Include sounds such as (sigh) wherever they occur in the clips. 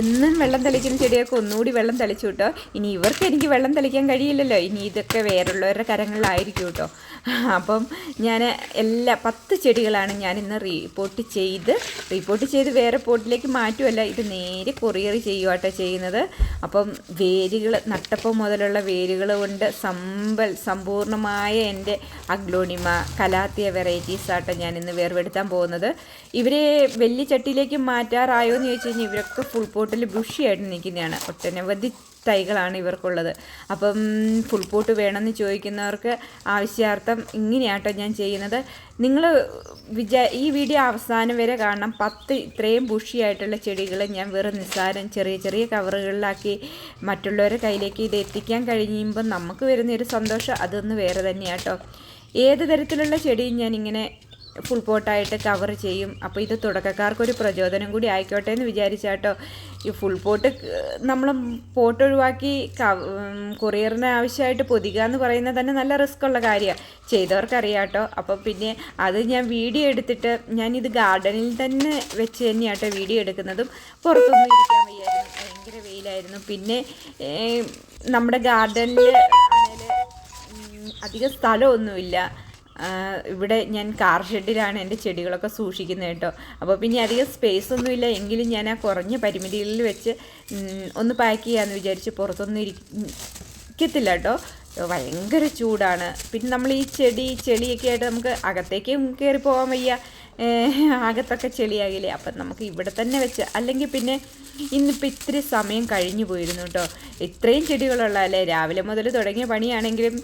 എന്നും വെള്ളം തളിക്കുന്ന ചെടികൾക്ക് ഒന്നുകൂടി വെള്ളം തളിച്ചു കേട്ടോ. ഇനി ഇവർക്ക് എനിക്ക് വെള്ളം തളിക്കാൻ കഴിയില്ലല്ലോ. ഇനി ഇതൊക്കെ വേറുള്ളവരുടെ കരങ്ങളിലായിരിക്കും കേട്ടോ. അപ്പം ഞാൻ എല്ലാ പത്ത് ചെടികളാണ് ഞാൻ ഇന്ന് റീപോർട്ട് ചെയ്ത് റീപോർട്ട് ചെയ്ത് വേറെ പോട്ടിലേക്ക് മാറ്റുമല്ല ഇത് നേരെ കൊറിയർ ചെയ്യുവാട്ടോ ചെയ്യുന്നത്. അപ്പം വേരുകൾ നട്ടപ്പം മുതലുള്ള വേരുകൾ കൊണ്ട് സമ്പൽ സമ്പൂർണമായ എന്റെ അഗ്ലോണിമ കലാത്തിയ വെറൈറ്റീസ് ആട്ടോ ഞാൻ ഇന്ന് വേർപെടുത്താൻ പോകുന്നത്. ഇവരെ വലിയ ചട്ടിയിലേക്ക് മാറ്റാറായോ എന്ന് ചോദിച്ചു കഴിഞ്ഞാൽ ഇവരൊക്കെ ഫുൾ പോട്ടിൽ ബുഷിയായിട്ട് നിൽക്കുന്നതാണ്. ഒട്ടനവധി തൈകളാണ് ഇവർക്കുള്ളത്. അപ്പം ഫുൾ പോട്ട് വേണമെന്ന് ചോദിക്കുന്നവർക്ക് ആവശ്യാർത്ഥം ഇങ്ങനെയാട്ടോ ഞാൻ ചെയ്യുന്നത്. നിങ്ങൾ വിചാ ഈ വീഡിയോ അവസാനം വരെ കാണണം. പത്ത് ഇത്രയും ബുഷിയായിട്ടുള്ള ചെടികൾ ഞാൻ വെറും നിസ്സാരം ചെറിയ ചെറിയ കവറുകളിലാക്കി മറ്റുള്ളവരുടെ കയ്യിലേക്ക് ഇത് എത്തിക്കാൻ കഴിയുമ്പോൾ നമുക്ക് വരുന്ന ഒരു സന്തോഷം അതൊന്ന് വേറെ തന്നെയാട്ടോ. ഏത് തരത്തിലുള്ള ചെടിയും ഞാൻ ഇങ്ങനെ ഫുൾ പോട്ടായിട്ട് കവർ ചെയ്യും. അപ്പോൾ ഇത് തുടക്കക്കാർക്കൊരു പ്രചോദനം കൂടി ആയിക്കോട്ടെ എന്ന് വിചാരിച്ചാട്ടോ ഈ ഫുൾ പോട്ട് നമ്മൾ പോട്ട് ഒഴിവാക്കി കൊറിയറിന് ആവശ്യമായിട്ട് പൊതിക എന്ന് പറയുന്നത് തന്നെ നല്ല റിസ്ക് ഉള്ള കാര്യമാണ് ചെയ്തവർക്കറിയാട്ടോ അപ്പോൾ പിന്നെ അത് ഞാൻ വീഡിയോ എടുത്തിട്ട് ഞാൻ ഇത് ഗാർഡനിൽ തന്നെ വെച്ച് തന്നെയാട്ടോ വീഡിയോ എടുക്കുന്നതും. പുറത്തൊന്നും ഇരിക്കാൻ വയ്യായിരുന്നു. ഭയങ്കര വെയിലായിരുന്നു. പിന്നെ നമ്മുടെ ഗാർഡനിൽ അധികം സ്ഥലമൊന്നുമില്ല. ഇവിടെ ഞാൻ കാർ ഷെഡിലാണ് എന്റെ ചെടികളൊക്കെ സൂക്ഷിക്കുന്നത് കേട്ടോ. അപ്പോൾ പിന്നെ അധികം സ്പേസ് ഒന്നുമില്ല എങ്കിലും ഞാൻ ആ കുറഞ്ഞ പരിമിതികളിൽ വെച്ച് ഒന്ന് പാക്ക് ചെയ്യാമെന്ന് വിചാരിച്ച് പുറത്തൊന്നും ഇരിക്കത്തില്ല കേട്ടോ. ഭയങ്കര ചൂടാണ്. പിന്നെ നമ്മൾ ഈ ചെടി ചെളിയൊക്കെ ആയിട്ട് നമുക്ക് അകത്തേക്കും കയറി പോകാൻ വയ്യ. ഏഹ്, അകത്തൊക്കെ ചെളിയാകില്ലേ? അപ്പം നമുക്ക് ഇവിടെ തന്നെ വെച്ച് അല്ലെങ്കിൽ പിന്നെ ഇന്നിപ്പോൾ ഇത്തിരി സമയം കഴിഞ്ഞു പോയിരുന്നു കേട്ടോ ഇത്രയും ചെടികളുള്ള അല്ലേ? രാവിലെ മുതൽ തുടങ്ങിയ പണിയാണെങ്കിലും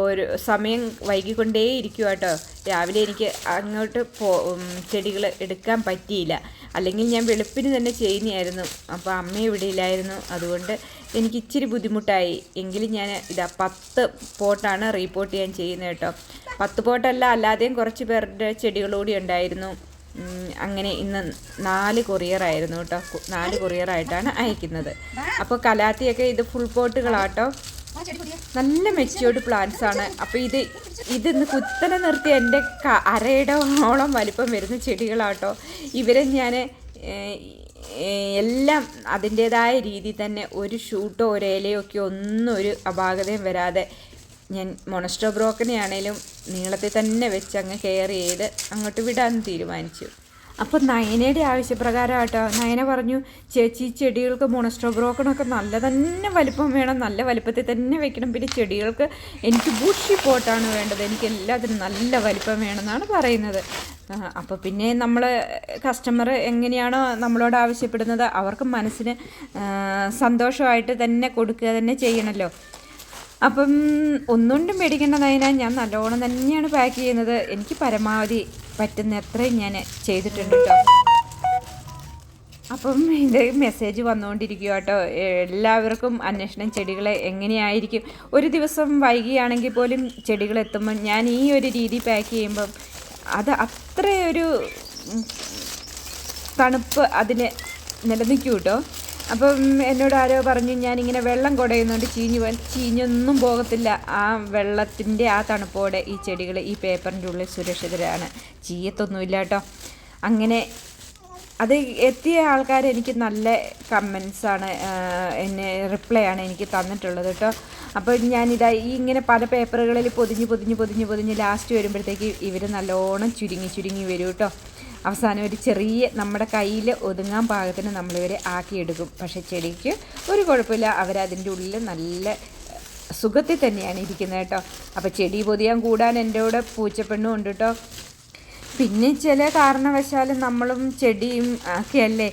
ഒരു സമയം വൈകിക്കൊണ്ടേ ഇരിക്കുക കേട്ടോ രാവിലെ എനിക്ക് അങ്ങോട്ട് പോ ചെടികൾ എടുക്കാൻ പറ്റിയില്ല. അല്ലെങ്കിൽ ഞാൻ വെളുപ്പിന് തന്നെ ചെയ്യുന്നതായിരുന്നു. അപ്പോൾ അമ്മ ഇവിടെ ഇല്ലായിരുന്നു. അതുകൊണ്ട് എനിക്ക് ഇച്ചിരി ബുദ്ധിമുട്ടായി. എങ്കിലും ഞാൻ ഇതാ പത്ത് പോട്ടാണ് റീപോർട്ട് ചെയ്യാൻ ചെയ്യുന്നത് കേട്ടോ. പത്ത് പോട്ടല്ല അല്ലാതെയും കുറച്ച് പേരുടെ ചെടികളൂടി ഉണ്ടായിരുന്നു. അങ്ങനെ ഇന്ന് നാല് കൊറിയറായിരുന്നു കേട്ടോ. നാല് കൊറിയറായിട്ടാണ് അയക്കുന്നത്. അപ്പോൾ കലാത്തിയൊക്കെ ഇത് ഫുൾ പോട്ടുകളാട്ടോ. നല്ല മെച്യൂർഡ് പ്ലാന്റ്സ് ആണ്. അപ്പോൾ ഇത് ഇതിന്ന് കുത്തനെ നിർത്തി എന്റെ അരയുടെ ഓളം വലിപ്പം വരുന്ന ചെടികളാട്ടോ. ഇവരെ ഞാൻ എല്ലാം അതിന്റേതായ രീതി തന്നെ ഒരു ഷൂട്ടോ ഒരു ഇലയോ ഒക്കെ ഒന്നും ഒരു അപാകതയും വരാതെ ഞാൻ മൊണസ്റ്റോ ബ്രോക്കനെ ആണേലും നീളത്തിൽ തന്നെ വെച്ച് അങ്ങ് കെയർ ചെയ്ത് അങ്ങോട്ട് വിടാൻ തീരുമാനിച്ചു. അപ്പോൾ നയനയുടെ ആവശ്യപ്രകാരം ആട്ടോ നയന പറഞ്ഞു ചേച്ചി ചെടികൾക്ക് മോണസ്ട്രോ ബ്രോക്കണൊക്കെ നല്ല തന്നെ വലിപ്പം വേണം നല്ല വലിപ്പത്തിൽ തന്നെ വെക്കണം. പിന്നെ ചെടികൾക്ക് എനിക്ക് ബുഷി പോട്ടാണ് വേണ്ടത്. എനിക്ക് എല്ലാത്തിനും നല്ല വലിപ്പം വേണമെന്നാണ് പറയുന്നത്. അപ്പോൾ പിന്നെ നമ്മൾ കസ്റ്റമർ എങ്ങനെയാണോ നമ്മളോട് ആവശ്യപ്പെടുന്നത് അവർക്ക് മനസ്സിന് സന്തോഷമായിട്ട് തന്നെ കൊടുക്കുക തന്നെ ചെയ്യണമല്ലോ അപ്പം ഒന്നുകൊണ്ടും പേടിക്കേണ്ടതായതിനാൽ ഞാൻ നല്ലോണം തന്നെയാണ് പാക്ക് ചെയ്യുന്നത്. എനിക്ക് പരമാവധി പറ്റുന്ന അത്രയും ഞാൻ ചെയ്തിട്ടുണ്ട് കേട്ടോ അപ്പം ഇത് മെസ്സേജ് വന്നുകൊണ്ടിരിക്കുക കേട്ടോ എല്ലാവർക്കും അന്വേഷണം ചെടികളെ എങ്ങനെയായിരിക്കും? ഒരു ദിവസം വൈകിയാണെങ്കിൽ പോലും ചെടികൾ എത്തുമ്പം ഞാൻ ഈ ഒരു രീതി പാക്ക് ചെയ്യുമ്പം അത് അത്രയൊരു തണുപ്പ് അതിന് നിലനിൽക്കും കേട്ടോ അപ്പം എന്നോട് ആരോ പറഞ്ഞു ഞാനിങ്ങനെ വെള്ളം കുടയുന്നുണ്ട് ചീഞ്ഞു പോകാൻ ചീഞ്ഞൊന്നും പോകത്തില്ല. ആ വെള്ളത്തിന്റെ ആ തണുപ്പോടെ ഈ ചെടികൾ ഈ പേപ്പറിന്റെ ഉള്ളിൽ സുരക്ഷിതരാണ്. ചീയത്തൊന്നുമില്ല കേട്ടോ. അങ്ങനെ അത് എത്തിയ ആൾക്കാർ എനിക്ക് നല്ല കമൻസാണ് എന്നെ റിപ്ലൈ ആണ് എനിക്ക് തന്നിട്ടുള്ളത് കേട്ടോ. അപ്പോൾ ഞാനിതാ ഈ ഇങ്ങനെ പല പേപ്പറുകളിൽ പൊതിഞ്ഞ് പൊതിഞ്ഞ് പൊതിഞ്ഞ് പൊതിഞ്ഞ് ലാസ്റ്റ് വരുമ്പോഴത്തേക്ക് ഇവർ നല്ലോണം ചുരുങ്ങി ചുരുങ്ങി വരും കേട്ടോ. അവസാനം ഒരു ചെറിയ നമ്മുടെ കയ്യിൽ ഒതുങ്ങാൻ പാകത്തിന് നമ്മളിവരെ ആക്കിയെടുക്കും. പക്ഷേ ചെടിക്ക് ഒരു കുഴപ്പമില്ല. അവരതിന്റെ ഉള്ളിൽ നല്ല സുഖത്തിൽ തന്നെയാണ് ഇരിക്കുന്നത് കേട്ടോ. അപ്പോൾ ചെടി പൊതിയാൻ കൂടാൻ എന്റെ കൂടെ പൂച്ചപ്പെണ്ണും ഉണ്ട് കേട്ടോ. പിന്നെ ചില കാരണവശാലും നമ്മളും ചെടിയും ഒക്കെ അല്ലേ?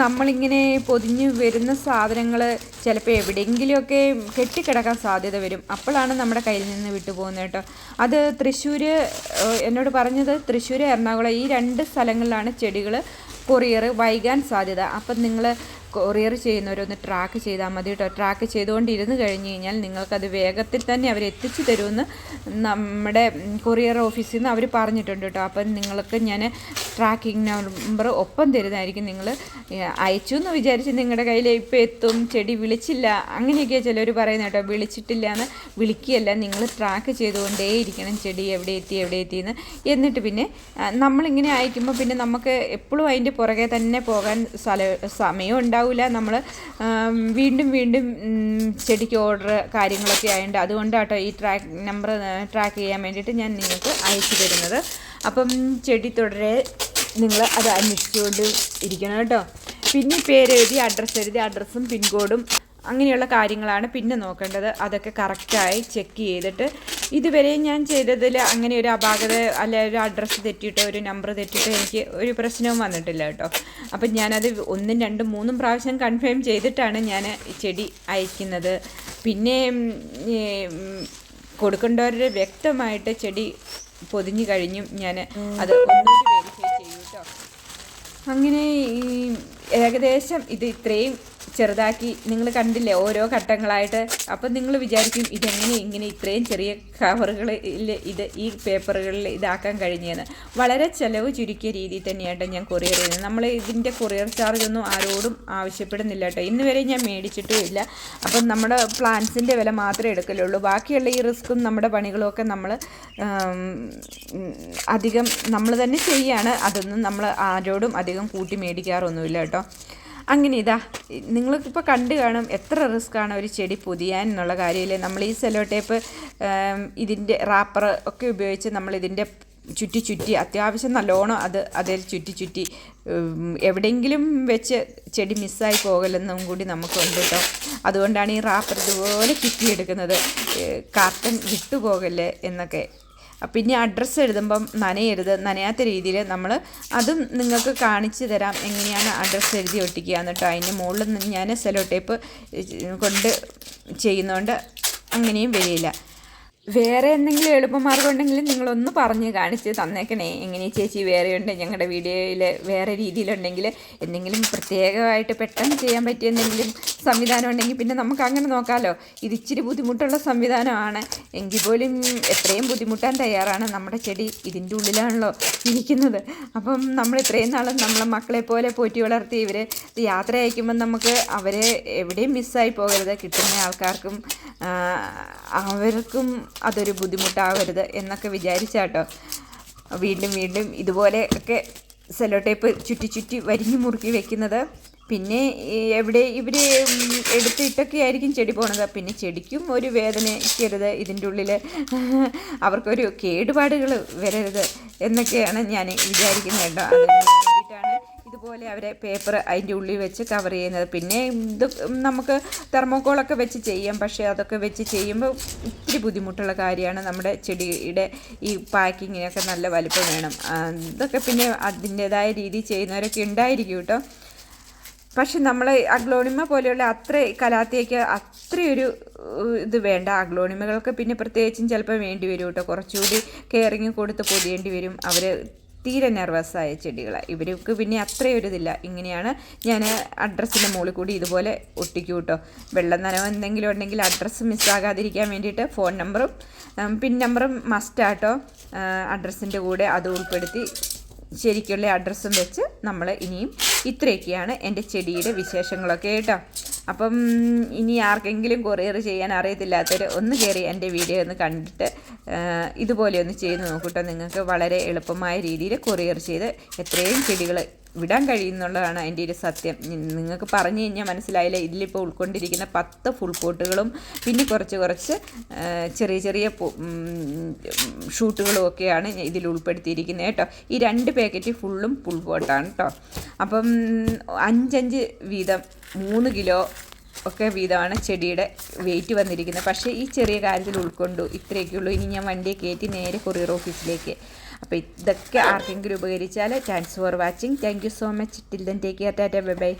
നമ്മളിങ്ങനെ പൊതിഞ്ഞ് വരുന്ന സാധനങ്ങൾ ചിലപ്പോൾ എവിടെയെങ്കിലുമൊക്കെ കെട്ടിക്കിടക്കാൻ സാധ്യത വരും. അപ്പോഴാണ് നമ്മുടെ കയ്യിൽ നിന്ന് വിട്ടുപോകുന്നത് കേട്ടോ. അത് തൃശ്ശൂർ എന്നോട് പറഞ്ഞത് തൃശ്ശൂർ എറണാകുളം ഈ രണ്ട് സ്ഥലങ്ങളിലാണ് ചെടികൾ കൊറിയർ വൈകാൻ സാധ്യത. അപ്പം നിങ്ങൾ കൊറിയർ ചെയ്യുന്നവരൊന്ന് ട്രാക്ക് ചെയ്താൽ മതി കേട്ടോ. ട്രാക്ക് ചെയ്തുകൊണ്ടിരുന്ന് കഴിഞ്ഞ് കഴിഞ്ഞാൽ നിങ്ങൾക്കത് വേഗത്തിൽ തന്നെ അവർ എത്തിച്ചു തരുമെന്ന് നമ്മുടെ കൊറിയർ ഓഫീസിൽ നിന്ന് അവർ പറഞ്ഞിട്ടുണ്ട് കേട്ടോ. അപ്പം നിങ്ങൾക്ക് ഞാൻ ട്രാക്കിംഗ് നമ്പർ ഒപ്പം തരുന്നതായിരിക്കും. നിങ്ങൾ അയച്ചു എന്ന് വിചാരിച്ച് നിങ്ങളുടെ കയ്യിൽ ഇപ്പോൾ എത്തും ചെടി വിളിച്ചില്ല അങ്ങനെയൊക്കെ ചിലർ പറയുന്നത് കേട്ടോ. വിളിച്ചിട്ടില്ല എന്ന് വിളിക്കുകയല്ല. നിങ്ങൾ ട്രാക്ക് ചെയ്തുകൊണ്ടേയിരിക്കണം ചെടി എവിടെ എത്തി എവിടെ എത്തിയെന്ന് എന്നിട്ട് പിന്നെ നമ്മളിങ്ങനെ അയക്കുമ്പോൾ പിന്നെ നമുക്ക് എപ്പോഴും അതിന്റെ പുറകെ തന്നെ പോകാൻ സ്ഥല സമയം ഉണ്ടാവില്ല നമ്മൾ വീണ്ടും വീണ്ടും ചെടിക്ക് ഓർഡർ കാര്യങ്ങളൊക്കെ ആയതുകൊണ്ട് അതുകൊണ്ടാട്ടോ ഈ ട്രാക്ക് നമ്പർ ട്രാക്ക് ചെയ്യാൻ വേണ്ടിയിട്ട് ഞാൻ നിങ്ങൾക്ക് അയച്ചു തരുന്നത്. അപ്പം ചെടി തുടരെ നിങ്ങൾ അത് അന്വേഷിച്ചുകൊണ്ട് ഇരിക്കണം കേട്ടോ. പിന്നെ പേര് എഴുതി അഡ്രസ്സ് എഴുതി അഡ്രസ്സും പിൻകോഡും അങ്ങനെയുള്ള കാര്യങ്ങളാണ് പിന്നെ നോക്കേണ്ടത്. അതൊക്കെ കറക്റ്റായി ചെക്ക് ചെയ്തിട്ട് ഇതുവരെ ഞാൻ ചെയ്തതിൽ അങ്ങനെ ഒരു അപാകത അല്ല ഒരു അഡ്രസ്സ് തെറ്റിയിട്ടോ ഒരു നമ്പർ തെറ്റിയിട്ടോ എനിക്ക് ഒരു പ്രശ്നവും വന്നിട്ടില്ല കേട്ടോ. അപ്പം ഞാനത് ഒന്നും രണ്ടും മൂന്നും പ്രാവശ്യം കൺഫേം ചെയ്തിട്ടാണ് ഞാൻ ചെടി അയക്കുന്നത്. പിന്നെ കൊടുക്കേണ്ടവരുടെ വ്യക്തമായിട്ട് ചെടി പൊതിഞ്ഞു കഴിഞ്ഞും ഞാൻ അത് ഒന്നുകൂടി വെരിഫൈ ചെയ്യും കേട്ടോ. അങ്ങനെ ഈ ഏകദേശം ഇത് ഇത്രയും ചെറുതാക്കി നിങ്ങൾ കണ്ടില്ലേ ഓരോ ഘട്ടങ്ങളായിട്ട്. അപ്പം നിങ്ങൾ വിചാരിക്കും ഇതെങ്ങനെ ഇങ്ങനെ ഇത്രയും ചെറിയ കവറുകളിൽ ഇത് ഈ പേപ്പറുകളിൽ ഇതാക്കാൻ കഴിഞ്ഞെന്ന്. വളരെ ചിലവ് ചുരുക്കിയ രീതിയിൽ തന്നെയായിട്ട് ഞാൻ കൊറിയർ ചെയ്യുന്നത്. നമ്മൾ ഇതിന്റെ കൊറിയർ ചാർജ് ഒന്നും ആരോടും ആവശ്യപ്പെടുന്നില്ല കേട്ടോ. ഇന്ന് വരെ ഞാൻ മേടിച്ചിട്ടും ഇല്ല. അപ്പം നമ്മുടെ പ്ലാന്റ്സിന്റെ വില മാത്രമേ എടുക്കലുള്ളൂ. ബാക്കിയുള്ള ഈ റിസ്ക്കും നമ്മുടെ പണികളും ഒക്കെ നമ്മൾ അധികം നമ്മൾ തന്നെ ചെയ്യാണ്. അതൊന്നും നമ്മൾ ആരോടും അധികം കൂട്ടി മേടിക്കാറൊന്നുമില്ല കേട്ടോ. അങ്ങനെ ഇതാ നിങ്ങൾക്കിപ്പോൾ കണ്ടു കാണും എത്ര റിസ്ക്കാണ് ഒരു ചെടി പൊതിയാൻ എന്നുള്ള കാര്യമില്ല. നമ്മൾ ഈ സെലോ ടേപ്പ് ഇതിന്റെ റാപ്പർ ഒക്കെ ഉപയോഗിച്ച് നമ്മൾ ഇതിന്റെ ചുറ്റി ചുറ്റി അത്യാവശ്യം നല്ലോണം അത് അതിൽ ചുറ്റി ചുറ്റി എവിടെയെങ്കിലും വെച്ച് ചെടി മിസ്സായി പോകലെന്നും കൂടി നമുക്കുണ്ട് കേട്ടോ അതുകൊണ്ടാണ് ഈ റാപ്പർ ഇതുപോലെ ചുറ്റിയെടുക്കുന്നത്. കാർട്ടൺ വിട്ടുപോകല്ലേ എന്നൊക്കെ പിന്നെ അഡ്രസ്സ് എഴുതുമ്പം നനയരുത്. നനയാത്ത രീതിയിൽ നമ്മൾ അതും നിങ്ങൾക്ക് കാണിച്ചു തരാം എങ്ങനെയാണ് അഡ്രസ്സ് എഴുതി ഒട്ടിക്കുക എന്നിട്ട് അതിന്റെ മുകളിൽ ഞാൻ സെലോ ടേപ്പ് കൊണ്ട് ചെയ്യുന്നതുകൊണ്ട് അങ്ങനെയും വരില്ല. വേറെ എന്തെങ്കിലും എളുപ്പമാർഗം ഉണ്ടെങ്കിൽ നിങ്ങളൊന്ന് പറഞ്ഞ് കാണിച്ച് തന്നേക്കണേ. എങ്ങനെ ചേച്ചി വേറെ ഉണ്ട്? ഞങ്ങളുടെ വീഡിയോയിൽ വേറെ രീതിയിലുണ്ടെങ്കിൽ എന്തെങ്കിലും പ്രത്യേകമായിട്ട് പെട്ടെന്ന് ചെയ്യാൻ പറ്റിയ എന്തെങ്കിലും സംവിധാനം ഉണ്ടെങ്കിൽ പിന്നെ നമുക്ക് അങ്ങനെ നോക്കാമല്ലോ ഇത് ഇച്ചിരി ബുദ്ധിമുട്ടുള്ള സംവിധാനമാണ്. എങ്കിൽ പോലും എത്രയും ബുദ്ധിമുട്ടാൻ തയ്യാറാണ് നമ്മുടെ ചെടി ഇതിന്റെ ഉള്ളിലാണല്ലോ ഇരിക്കുന്നത്. അപ്പം നമ്മൾ ഇത്രയും നാളും നമ്മളെ മക്കളെ പോലെ പോറ്റി വളർത്തി ഇവർ യാത്ര അയക്കുമ്പോൾ നമുക്ക് അവരെ എവിടെയും മിസ്സായി പോകരുത്. കിട്ടുന്ന ആൾക്കാർക്കും അവർക്കും അതൊരു ബുദ്ധിമുട്ടാവരുത് എന്നൊക്കെ വിചാരിച്ചാട്ടോ. വീണ്ടും വീണ്ടും ഇതുപോലെ ഒക്കെ സെലോ ടേപ്പ് ചുറ്റി ചുറ്റി വരിഞ്ഞു മുറുക്കി വെക്കുന്നത്. പിന്നെ എവിടെ ഇവർ എടുത്തിട്ടൊക്കെ ആയിരിക്കും ചെടി പോണത്. പിന്നെ ചെടിക്കും ഒരു വേദനയ്ക്കരുത് ഇതിന്റെ ഉള്ളിൽ (laughs) അവർക്കൊരു കേടുപാടുകൾ വരരുത് എന്നൊക്കെയാണ് ഞാൻ വിചാരിക്കുന്നത് കേട്ടോ. ഇതുപോലെ അവരെ പേപ്പർ അതിന്റെ ഉള്ളിൽ വെച്ച് കവർ ചെയ്യുന്നത്. പിന്നെ ഇത് നമുക്ക് തെർമോക്കോളൊക്കെ വെച്ച് ചെയ്യാം. പക്ഷേ അതൊക്കെ വെച്ച് ചെയ്യുമ്പോൾ ഇത്തിരി ബുദ്ധിമുട്ടുള്ള കാര്യമാണ്. നമ്മുടെ ചെടിയുടെ ഈ പാക്കിങ്ങിനൊക്കെ നല്ല വലുപ്പം വേണം. ഇതൊക്കെ പിന്നെ അതിന്റേതായ രീതിയിൽ ചെയ്യുന്നവരൊക്കെ ഉണ്ടായിരിക്കും കേട്ടോ. പക്ഷെ നമ്മൾ അഗ്ലോണിമ പോലെയുള്ള അത്ര കലാത്തിയൊക്കെ അത്രയൊരു ഇത് വേണ്ട. അഗ്ലോണിമകൾക്ക് പിന്നെ പ്രത്യേകിച്ചും ചിലപ്പോൾ വേണ്ടി വരും കേട്ടോ. കുറച്ചുകൂടി കെയറിങ് കൊടുത്ത് പൊതിയേണ്ടി വരും. അവർ തീരെ നെർവസായ ചെടികളാണ് ഇവർക്ക് പിന്നെ അത്രയൊരു ഇതില്ല ഇങ്ങനെയാണ് ഞാൻ അഡ്രസ്സിന്റെ മുകളിൽ കൂടി ഇതുപോലെ ഒട്ടിക്കും കേട്ടോ വെള്ളം നനവ് എന്തെങ്കിലും ഉണ്ടെങ്കിൽ അഡ്രസ്സ് മിസ്സാകാതിരിക്കാൻ വേണ്ടിയിട്ട് ഫോൺ നമ്പറും പിൻ നമ്പറും മസ്റ്റാട്ടോ അഡ്രസ്സിന്റെ കൂടെ അത് ഉൾപ്പെടുത്തി ശരിക്കുള്ള അഡ്രസ്സും വെച്ച് നമ്മൾ ഇനിയും ഇത്രയൊക്കെയാണ് എന്റെ ചെടിയുടെ വിശേഷങ്ങളൊക്കെ കേട്ടോ. അപ്പം ഇനി ആർക്കെങ്കിലും കൊറിയർ ചെയ്യാൻ അറിയത്തില്ലാത്തവർ ഒന്ന് കയറി എന്റെ വീഡിയോ ഒന്ന് കണ്ടിട്ട് ഇതുപോലെ ഒന്ന് ചെയ്ത് നോക്കൂട്ടോ നിങ്ങൾക്ക് വളരെ എളുപ്പമായ രീതിയിൽ കൊറിയർ ചെയ്ത് എത്രയും ചെടികൾ വിടാൻ കഴിയുന്നുള്ളതാണ് അതിന്റെ ഒരു സത്യം. നിങ്ങൾക്ക് പറഞ്ഞു കഴിഞ്ഞാൽ മനസ്സിലായില്ല? ഇതിലിപ്പോൾ ഉൾക്കൊണ്ടിരിക്കുന്ന പത്ത് ഫുൾ പോട്ടുകളും പിന്നെ കുറച്ച് കുറച്ച് ചെറിയ ചെറിയ ഷൂട്ടുകളും ഒക്കെയാണ് ഇതിൽ ഉൾപ്പെടുത്തിയിരിക്കുന്നത് കേട്ടോ. ഈ രണ്ട് പാക്കറ്റ് ഫുള്ളും ഫുൾ പോട്ടാണ് കേട്ടോ. അപ്പം അഞ്ചഞ്ച് വീതം മൂന്ന് കിലോ ഒക്കെ വീതമാണ് ചെടിയുടെ വെയിറ്റ് വന്നിരിക്കുന്നത്. പക്ഷേ ഈ ചെറിയ കാര്യത്തിൽ ഉൾക്കൊണ്ടു ഇത്രയൊക്കെ ഉള്ളൂ. ഇനി ഞാൻ വണ്ടിയെ കയറ്റി നേരെ കൊറിയർ ഓഫീസിലേക്ക് അപ്പോൾ ഇതൊക്കെ ആർക്കെങ്കിലും ഉപകരിച്ചാൽ thanks for watching thank you so much till then take care tata bye bye